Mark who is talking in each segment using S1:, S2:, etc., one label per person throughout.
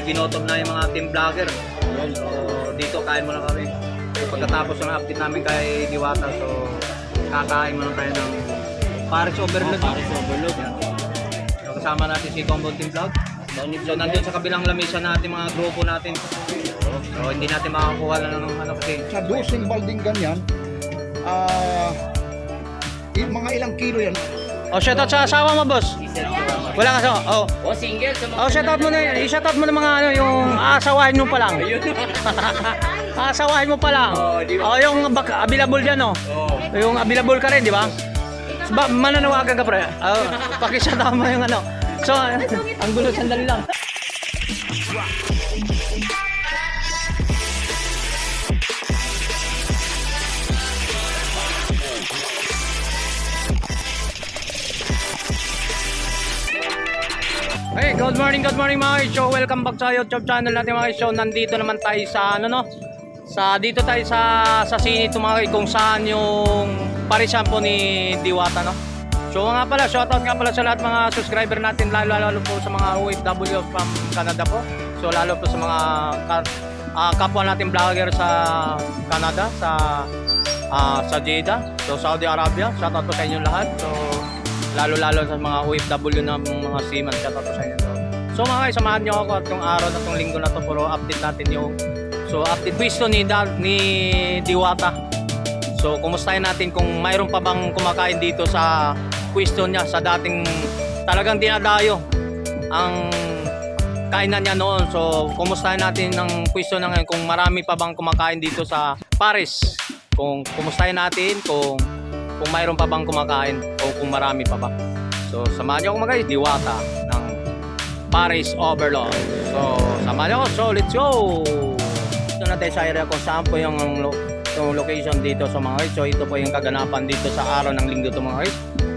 S1: medyo ginotom na yung mga team vlogger. So dito kain muna kami. So, pagkatapos ng update namin kay Diwata, so kakain muna tayo ng Paris Overload.
S2: Paris Overload.
S1: Yan. So kasama natin si Combo Team Vlog. So nandun sa kabilang lamesa natin mga grupo natin. So hindi natin makakuha na ng ano kasi
S3: Sa dosing balding ganyan, ah, i- mga ilang kilo yan.
S1: Oh, shoutout sa asawa mo, boss. Wala ka sa... Oh,
S2: O single sa mga...
S1: Oh, shout out mo na yun. I-shout out mo na mga ano, yung aasawahin mo pa lang. aasawahin mo pa lang.
S2: Oh, di ba?
S1: Oh, yung bak- available dyan, oh. Yung available ka rin, di ba? Ba, mananawagan ka, pre. Oh, paki-shout out mo yung ano. So, ang gulo, sandali lang. Good morning, good morning mga. So, welcome back sa YouTube channel natin mga. So, nandito naman tayo sa ano no? Sa dito tayo sa sa Sinito mga kung saan yung parisan po ni Diwata no. So nga pala, shoutout nga pala sa lahat mga subscriber natin lalo lalo po sa mga OFW from Canada po. So lalo po sa mga ah, kapwa natin vlogger sa Canada, sa ah, sa Jeddah, so Saudi Arabia. Shoutout po sa inyo lahat. So lalo-lalo sa mga OFW na mga seaman, shoutout po sa inyo. So, mga guys, samahan niyo ako at yung araw na tong linggo na to puro update natin yung so update pwesto ni ni Diwata. So kumustahin natin kung mayroon pa bang kumakain dito sa pwesto niya sa dating talagang dinadayo ang kainan niya noon. So, kumustahin natin ng pwesto na ngayon kung marami pa bang kumakain dito sa Paris. Kung kumustahin natin kung kung mayroon pa bang kumakain o kung marami pa ba. So, samahan niyo ako mga guys, diwata ng Paris Overlord. So, samahan niyo ako. So, let's go! Ito na tayo sa area kung saan po yung, yung location dito sa mga guys. So, ito po yung kaganapan dito sa araw ng linggo to mga guys.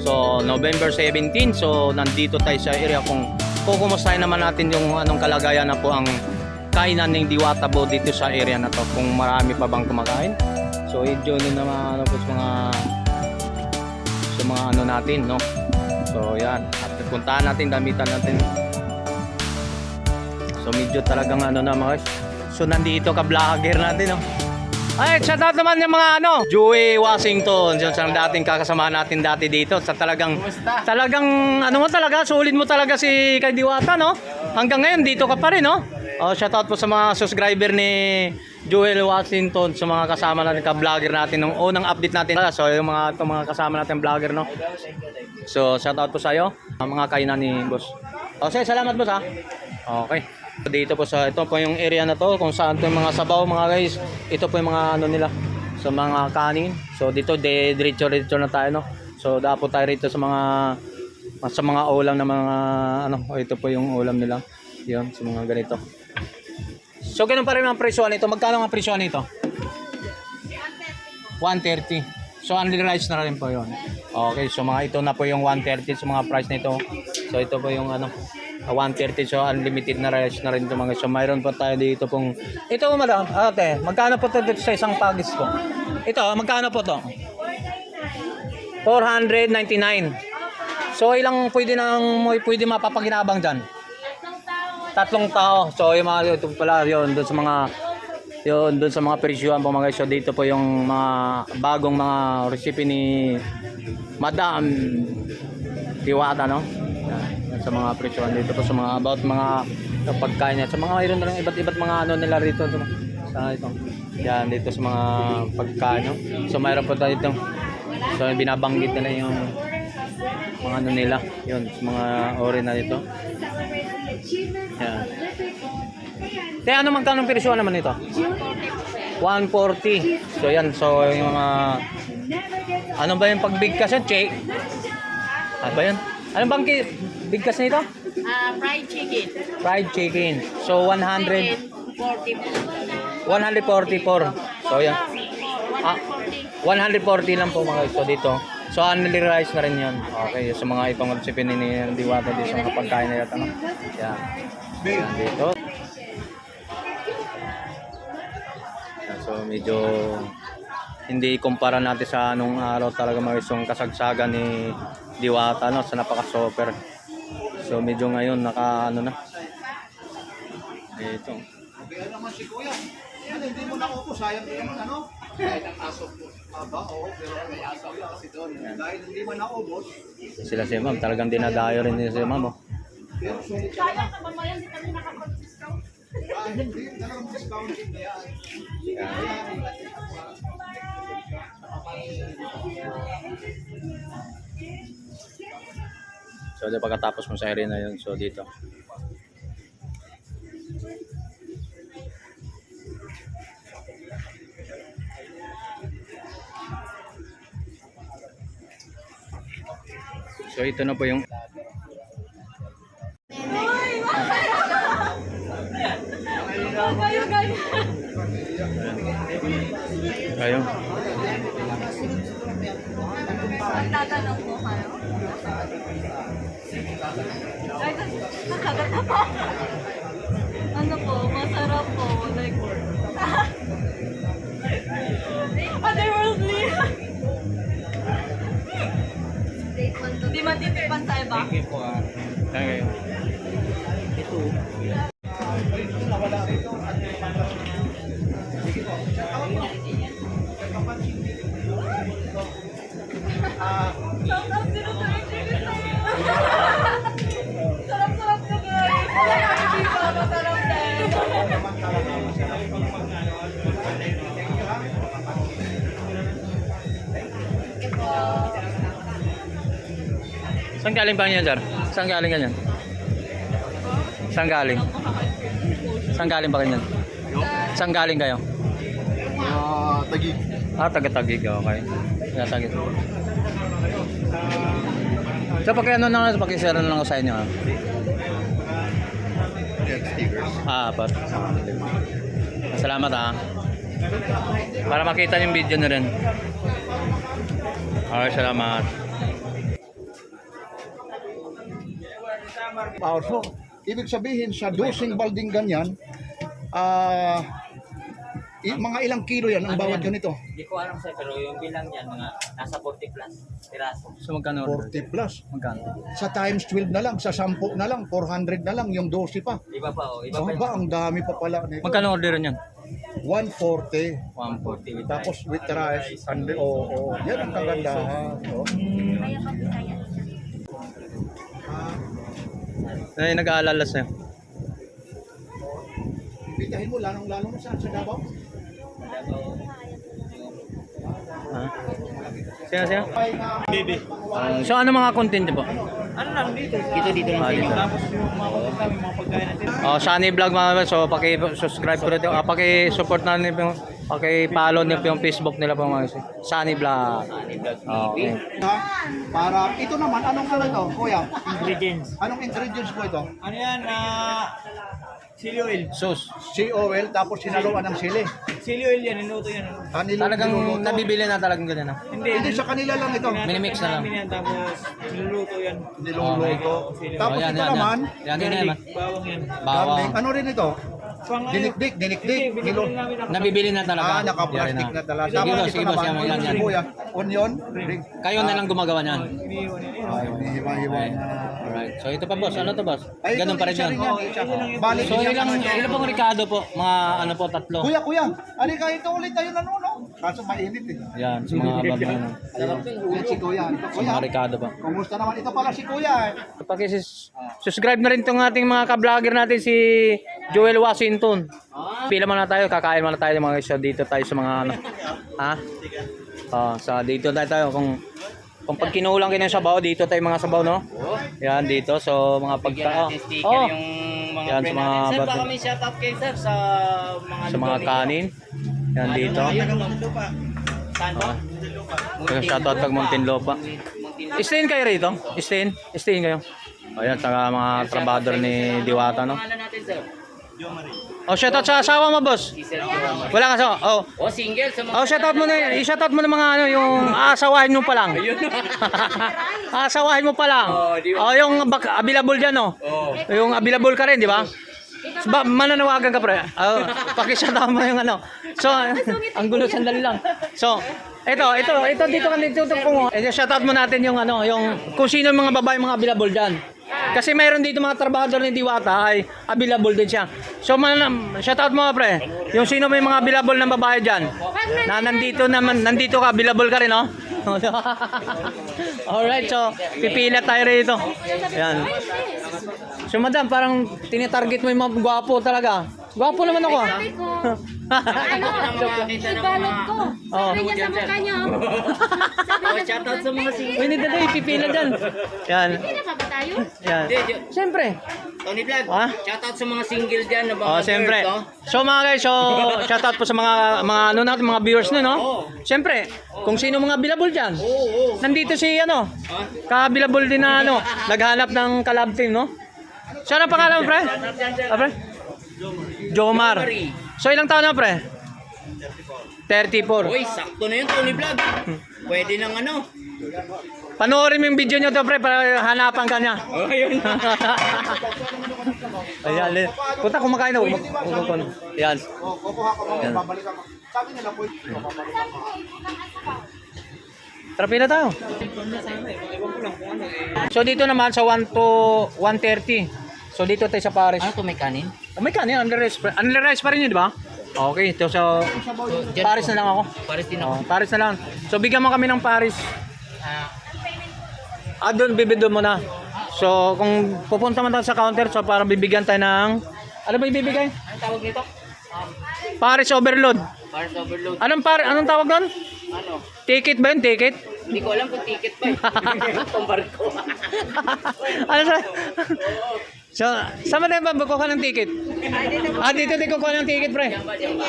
S1: So, November 17. So, nandito tayo sa area kung kukumustahin naman natin yung anong kalagayan na po ang kainan ng Diwata po dito sa area na to. Kung marami pa bang kumakain. So, i-join na naman ano po sa mga sa mga ano natin, no? So, yan. At puntahan natin, gamitan natin. So, medyo talagang ano na mga guys. So, nandito ka vlogger natin, no? Ay, shout out naman yung mga ano, Joey Washington, yung sa dating kakasama natin dati dito. Sa talagang, talagang, ano mo talaga, sulit mo talaga si kay Diwata, no? Hanggang ngayon, dito ka pa rin, no? Oh, shout out po sa mga subscriber ni Joel Washington, sa mga kasama natin, ka-vlogger natin, nung unang update natin. So, yung mga, itong mga kasama natin vlogger, no? So, shout out po sa iyo, mga kainan ni boss. O, sige, salamat boss ha. Okay. Dito po sa, ito po yung area na to, kung saan to yung mga sabaw mga guys. Ito po yung mga ano nila, sa mga kanin. So, dito, de, diretso, diretso na tayo, no? So, dapo tayo rito sa mga, sa mga ulam na mga, ano, ito po yung ulam nila. Yun, sa mga ganito. So, ganun pa rin ang presyo nito. Magkano ang presyo nito? 130. So, unli rice na rin po yun. Okay, so mga ito na po yung 130 sa mga price nito. So, ito po yung ano, 130 so unlimited na rice na rin ito mga so mayroon po tayo dito pong ito madam ate magkano po ito dito sa isang pagis ko ito magkano po to 499 so ilang pwede nang pwede mapapaginabang dyan? Tatlong tao. So yung mga ito pala yun doon sa mga yun doon sa mga presyuhan po mga so dito po yung mga bagong mga recipe ni Madam Diwata no sa mga presyuhan dito po sa mga about mga pagkain niya sa mga mayroon na rin iba't iba't mga ano nila rito sa, sa ito yan dito sa mga pagkain so mayroon po tayo dito so binabanggit nila yung mga ano nila yun sa mga ori na dito yan kaya ano magkano presyo naman ito? 140. So yan, so yung mga ano ba yung pagbigkas yan? Check. Ano ba yan? Ano bang bigkas nito?
S4: Ah, fried chicken.
S1: Fried chicken. So 100
S4: 40
S1: 144. So yan. Ah, 140 lang po mga guys. So dito. So only rice na rin yun. Okay, sa mga itong ni Diwata dito sa mga pagkain na yata. No? Yan. Yan dito. So medyo hindi kumpara natin sa anong araw talaga mga yung kasagsagan ni Diwata no sa napaka-super. So medyo ngayon naka ano na. Ito.
S3: Kaya naman si Kuya. Ano, hindi mo nakupo, sayang din naman ano? Dahil ang aso po. Aba, oo, pero ang aso kasi doon. Dahil hindi man naubos,
S1: Sila si ma'am, talagang dinadayo rin nila si ma'am. Oh.
S3: pero sulit siya.
S4: Kaya ka mamayan, di kami nakapag-discount.
S3: Ah, hindi, talagang discounting na yan.
S1: So di pagkatapos mo sa arena yun, so dito. So ito na po yung Ayun.
S2: Tatanong po kayo. Ay, nakakata po. Ano po, masarap po. Like, otherworldly. Di matitipan sa iba.
S1: Okay.
S2: Sarap-sarap
S1: Saan galing ba yan, sir? Saan galing ganyan? Saan galing? Saan galing ba ganyan? Saan galing kayo?
S3: Ah, tagi.
S1: Ah, taga-tagig. Okay. Taga-tagig. So, pag ano na lang, pag-share na lang sa inyo. ah. Ah, apat. Salamat ah. Para makita yung video na rin. Okay, salamat.
S3: Powerful. Ibig sabihin, sa dosing balding ganyan, ah, i- mga ilang kilo yan ang bawat ganito?
S5: Hindi ko alam sir, pero yung bilang yan, mga nasa 40 plus piraso.
S1: So, magkano order?
S3: 40 plus.
S1: Magkano?
S3: Sa times 12 na lang, sa 10 na lang, 400 na lang, yung 12 pa.
S5: Iba pa oh, iba
S3: So,
S5: pa
S3: ba, ang dami pa pala nito.
S1: Magkano order niyan?
S3: 140.
S1: 140.
S5: with
S3: Tapos with rice, and oo, oh, yan ang kagandahan. Oh.
S1: Ay, nag-aalala sa'yo.
S3: Bitahin mo, lalong-lalo na saan sa Davao.
S1: Ha? Siya, siya?
S3: Na,
S1: So, ano mga content po?
S5: Ano lang dito? Dito dito
S1: Ah, dito.
S5: Tapos yung mga pagkain namin, mga pagkain natin.
S1: Oh, Sunny Vlog mga. So, paki-subscribe po rin. Ah, paki-support na niyo po yung paki-follow niyo po yung Facebook nila po mga kapatid. Sunny Vlog. Ah, Okay.
S3: ha? Para, ito naman, anong ano ito, kuya?
S5: Ingredients.
S3: Anong ingredients po ito?
S5: Ano yan? Ah, chili oil.
S1: Sus.
S3: Sea oil, tapos sinaluan ng sili.
S5: Chili oil yan, niluto yan. ano.
S3: Kanilo,
S1: Talagang
S3: niluluto.
S1: nabibili na talagang ganyan ah.
S5: Hindi.
S3: Hindi, sa kanila lang ito.
S1: Minimix na lang.
S5: Namin yan, tapos niluluto yan.
S3: Niluluto.
S5: Okay.
S3: Tapos
S1: Oh, yan,
S3: ito
S1: yan,
S3: naman,
S1: Yan, yan, yan. yan.
S5: Bawang yan.
S1: Bawang.
S3: garlic. Ano rin ito?
S5: Pang ano?
S3: Dinikdik, dinikdik.
S5: Hindi, binibili
S3: Nilo-
S5: namin ako.
S1: Nabibili na talaga.
S3: Ah, naka-plastic
S1: Yan
S3: na talaga.
S1: Sige boss,
S3: ito
S1: sige boss. Yan, yan, yan.
S3: onion, ring.
S1: Kayo na lang gumagawa niyan.
S5: Iniiwan yan.
S3: Ay, hinihiwa-hiwa
S1: Okay.
S3: na.
S1: Alright. So, ito pa boss. Ano to boss?
S3: Ay, ito,
S1: Ganun pa rin
S3: isa
S1: yan.
S3: rin yan, isa. Bali,
S1: So,
S3: isa
S1: ilang,
S3: naman yan.
S1: ilang pong Ricardo po? Mga ano po, tatlo.
S3: Kuya, kuya, ano ka ito ulit tayo nanuno? Kaso mainit eh.
S1: Yan, sa mga babae.
S3: Sarap Yan si kuya. Ito
S1: Sa
S3: kuya.
S1: mga Ricardo po.
S3: Kumusta naman? Ito pala si kuya eh.
S1: Paki-subscribe na rin itong ating mga ka-vlogger natin si Joel Washington. Pila muna tayo, kakain muna tayo ng mga isyo dito tayo sa mga ano. Ha? Ah, sa dito tayo tayo kung kung pag kinulang kayo ng sabaw, dito tayo mga sabaw, no? Yan, dito. So, mga pagka... Oh, oh,
S5: yung mga
S1: Yan, sa
S5: friend
S1: mga
S5: natin. Sir,
S1: bata-
S5: baka may shoutout kayo sir sa mga
S1: sa mga kanin. Yan, dito.
S5: Ba?
S1: Kaya shoutout pag Muntinlupa. Stayin kayo rito? Stayin? Stayin kayo? Ayan, sa mga trabador ni Diwata, no?
S5: Pangalan natin sir.
S1: Oh, shoutout sa asawa mo, boss. Wala ka sa... Oh,
S5: O single sa mga
S1: Oh, shoutout mo na, i-shoutout mo na mga ano, yung aasawahin mo pa lang. aasawahin mo pa lang.
S5: Oh?
S1: Oh, yung bak- available diyan, oh.
S5: Oh.
S1: Yung available ka rin, di ba? Ba, mananawagan ka pre. Oh, paki-shoutout mo yung ano. So, ang gulo sandali lang. So, Ito, ito, ito dito kan dito kung eh, shout out mo natin yung ano, yung kung sino yung mga babae mga available diyan. Kasi mayroon dito mga trabahador ni Diwata ay available din siya. So man, shout out mo pre. Yung sino may mga available na babae diyan. Na nandito naman, nandito ka, available ka rin, no? Alright, so pipila tayo rito. Yan. So madam, parang tinitarget mo yung mga gwapo talaga. Gwapo naman ako. ah.
S4: Sabi ko, ano, ibalot ko. Sabi niya sa mukha niya. Sabi niya sa
S5: Shoutout sa mga singil.
S1: Uy, hindi tayo, pipila dyan. Yan.
S4: Hindi pa ba tayo?
S1: Yan. Siyempre.
S5: Tony Vlog,
S1: Ha?
S5: shoutout sa mga single dyan na mga
S1: Oh, siyempre.
S5: girls?
S1: So mga guys, so shoutout po sa mga mga ano natin, mga viewers na, no? Siyempre, kung sino mga bilabol diyan.
S5: Oo, oo.
S1: Nandito si ano, kabilabol din na ano, naghanap ng collab team, no? Saan ang pangalan pre? Ah, pre? Jomar. So ilang taon na, pre? 34.
S5: Uy, sakto na yun, Tony Vlog. Pwede nang ano.
S1: Panoorin mo yung video nyo to, pre, para hanapan ka niya.
S5: Oh, yun.
S1: Ayan, eh. punta kumakain na. Umag- umag- Ayan.
S3: O, kukuha ka mo, babalik ako. Sabi nila po, babalik ako.
S1: Tara, pila tayo. So dito naman sa 1 to 130. So dito tayo sa Paris.
S5: Ano to, may kanin?
S1: Oh, may kanin, under rice pa. Under rice pa rin yun, di ba? Okay, ito sa Paris na lang ako.
S5: Paris din ako.
S1: Oh, Paris na lang. So bigyan mo kami ng Paris.
S5: Ah,
S1: Ah, doon bibido mo na. So kung pupunta man tayo sa counter, so para bibigyan tayo ng ano ba ibibigay?
S5: anong tawag nito?
S1: Paris overload.
S5: Paris overload.
S1: Anong par anong tawag doon?
S5: Ano?
S1: Ticket ba yun? Ticket?
S5: Hindi ko alam kung ticket pa eh. Itong barko.
S1: ano sa? So, saan mo na ba kukuha ng ticket? Ah, dito din kukuha ng ticket, pre.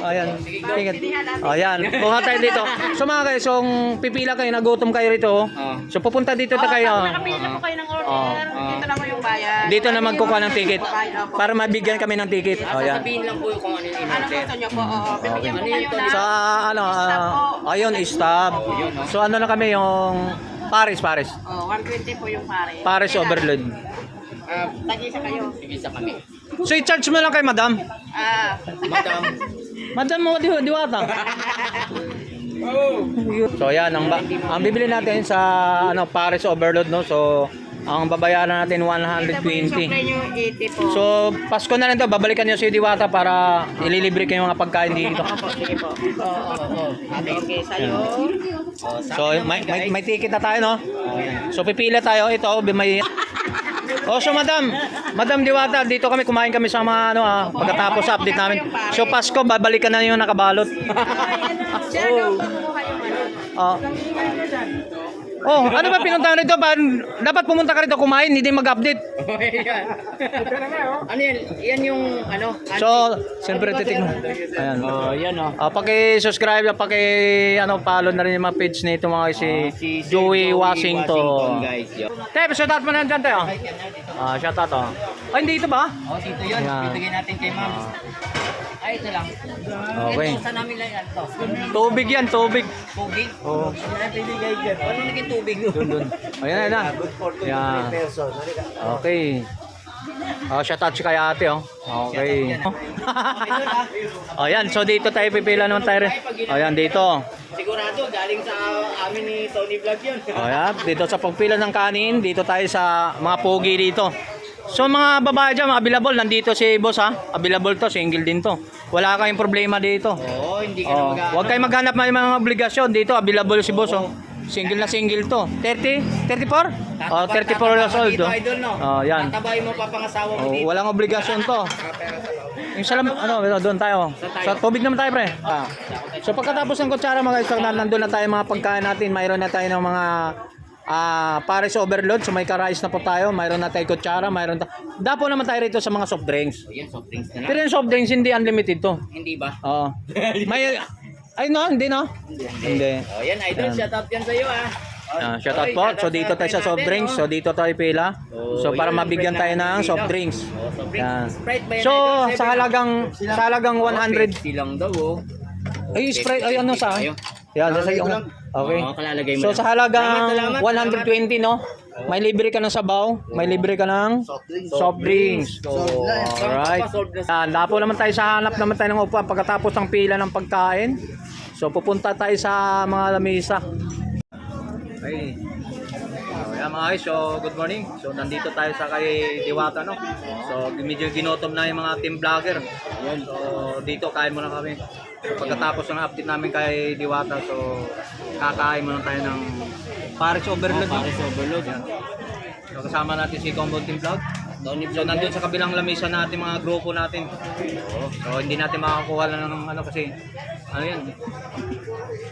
S1: Ayan, ticket. Ayan, kuha tayo dito. So mga guys, so kung pipila kayo, nagutom kayo rito.
S5: Oh.
S1: So pupunta dito ta kayo.
S2: Nakapili na po kayo ng order.
S1: Oh.
S2: Dito na mo yung bayad.
S1: Dito na magkukuha ng ticket. Para mabigyan kami ng ticket.
S5: Ah,
S1: Ayan.
S5: sasabihin lang po yung kung ano yung
S2: Ano gusto niyo po? Oo, bibigyan
S5: Ano
S2: ko
S5: yun,
S2: kayo na.
S1: Sa ano, ah, ayun, stop. So ano na kami yung Paris, Paris.
S2: Oh, 120 po yung pare.
S1: Paris overload.
S5: Ah,
S2: Tag-isa kayo.
S5: sige sa kami.
S1: So i-charge mo lang kay madam.
S2: Ah,
S5: Madam.
S1: Madam mo di diwata. So yan ang ba- ang bibili natin sa ano Paris Overload no. So ang babayaran natin
S2: ito po yung
S1: 120.
S2: supply niyo 80 po.
S1: So Pasko na rin to, babalikan niyo si Diwata para ililibre kayo mga pagkain dito.
S2: Sige po. Oo, oo, sa'yo.
S5: Sa
S1: So may, may, may ticket na tayo no. So pipila tayo ito may Oh, so madam, madam Diwata, dito kami kumain kami sa mga ano ah, pagkatapos update namin. So Pasko babalikan na yung nakabalot.
S2: Daw po kumuha yung ano.
S1: Oh. Oh, ano ba pinuntahan rito? Pa, dapat pumunta ka rito kumain, hindi mag-update.
S5: Oh, yan. ano yan? Yan yung ano?
S1: So, siyempre titignan. Ayan.
S5: Oh, yan oh.
S1: Ah, paki-subscribe at paki ano follow na rin yung mga page nito mga si,
S5: Sir
S1: Joey, Washington.
S5: guys. Yo.
S1: Tep, shout out mo na dyan tayo. Ah, shout out oh. Ay, hindi ito ba?
S5: Oh, dito yun.
S1: Ayan.
S5: Bibigyan natin kay ma'am. Ay, ito lang.
S1: Okay.
S5: Ito, saan namin lang yan to?
S1: Tubig yan, tubig.
S5: Tubig?
S1: Oh,
S5: Ano na bibigay dyan? Ano naging tubig doon?
S1: dun dun. Ayan na, ayan na. Yan. Okay. Oh, shout out si kay ate oh. Okay. oh, yan. So dito tayo pipila naman tayo. rin. Oh, yan dito.
S5: Sigurado, galing sa amin ni Tony Vlog yun.
S1: Oh, yan. Dito sa pagpila ng kanin, dito tayo sa mga pogi dito. So mga babae dyan, mga available, nandito si boss ha. Available to, single din to. Wala kayong problema dito.
S5: Oo, hindi ka na
S1: Oh,
S5: mag
S1: huwag kayong maghanap ng mga obligasyon dito, available si boss oh. Single na single to. 30? 34? Oh, 34 years old.
S5: Dito,
S1: Oh,
S5: idol, no?
S1: oh yan.
S5: Tatabayin mo pa pangasawa mo
S1: Oh,
S5: dito.
S1: walang obligasyon to. Yung salam, ano, doon tayo. Sa tubig naman tayo, pre. Ah. So pagkatapos ng kutsara mga guys, na nandun na tayo mga pagkain natin, mayroon na tayo ng mga ah Paris overload, so may ka-rice na po tayo, mayroon na tayo kutsara, mayroon ta Dapo naman tayo rito sa mga soft drinks.
S5: Oh, yan, soft drinks na
S1: Pero
S5: lang.
S1: yung soft drinks hindi unlimited to.
S5: Hindi ba?
S1: Oo. May ay no, hindi no. Hindi.
S5: Oh, yan, idol.
S1: Yan.
S5: Shout out yan sa'yo, ah.
S1: Ah, shout out po. So dito
S5: sa
S1: tayo sa soft
S5: natin,
S1: drinks.
S5: oh.
S1: So dito tayo pila.
S5: Oh,
S1: So para
S5: yun,
S1: mabigyan tayo ng
S5: dito.
S1: soft drinks.
S5: Oh, soft drinks.
S1: Yan.
S5: Sprite ba yan,
S1: So
S5: idol?
S1: sa halagang sa halagang 100
S5: silang daw, oh.
S1: ay Sprite ay ano sa Yan, sa iyo. Okay.
S5: Oo, kalalagay mo
S1: So
S5: lang.
S1: sa halagang
S5: Salamat, salamat,
S1: 120 no. May libre ka ng sabaw, may libre ka ng soft drinks.
S5: So,
S1: Alright.
S5: Sold na
S1: Yan, lapo naman tayo sa hanap naman tayo ng upuan pagkatapos ng pila ng pagkain. So pupunta tayo sa mga lamesa. Okay. Yan mga guys, so good morning. So nandito tayo sa kay Diwata no. So medyo ginotom na yung mga team vlogger. So dito kain muna kami. So, pagkatapos ng update namin kay Diwata, so kakain muna tayo ng Paris Overload. no?
S5: Paris Overload.
S1: So kasama natin si Combo Team Vlog. So nandun sa kabilang lamesa natin mga grupo natin. So hindi natin makakuha lang ng ano kasi ano yan.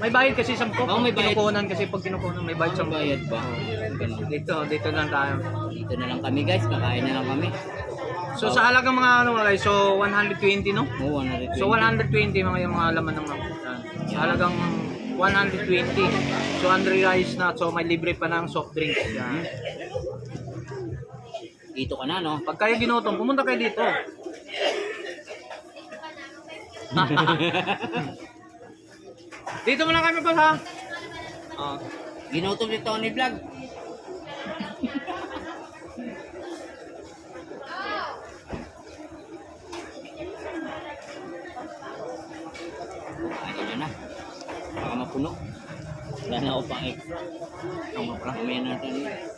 S1: May bayad kasi sa
S5: Oo, may bayad.
S1: kinukunan kasi pag kinukunan may bayad sa
S5: Bayad ba?
S1: Dito, dito lang tayo.
S5: Dito na lang kami guys, kakain na lang kami.
S1: So sa halagang mga ano guys, so 120 no?
S5: Oo, 120.
S1: So 120 mga yung mga laman ng mga. Sa halagang 120. So Andre Rice na so may libre pa ng soft drinks. Yan.
S5: Dito ka na, no?
S1: Pag kayo ginutom, pumunta kayo dito. dito muna kami pa ha. Oh.
S5: Ginutom ni Tony Vlog. Ayun yun na. Baka mapuno. Wala na ako pang extra. Mamaya natin.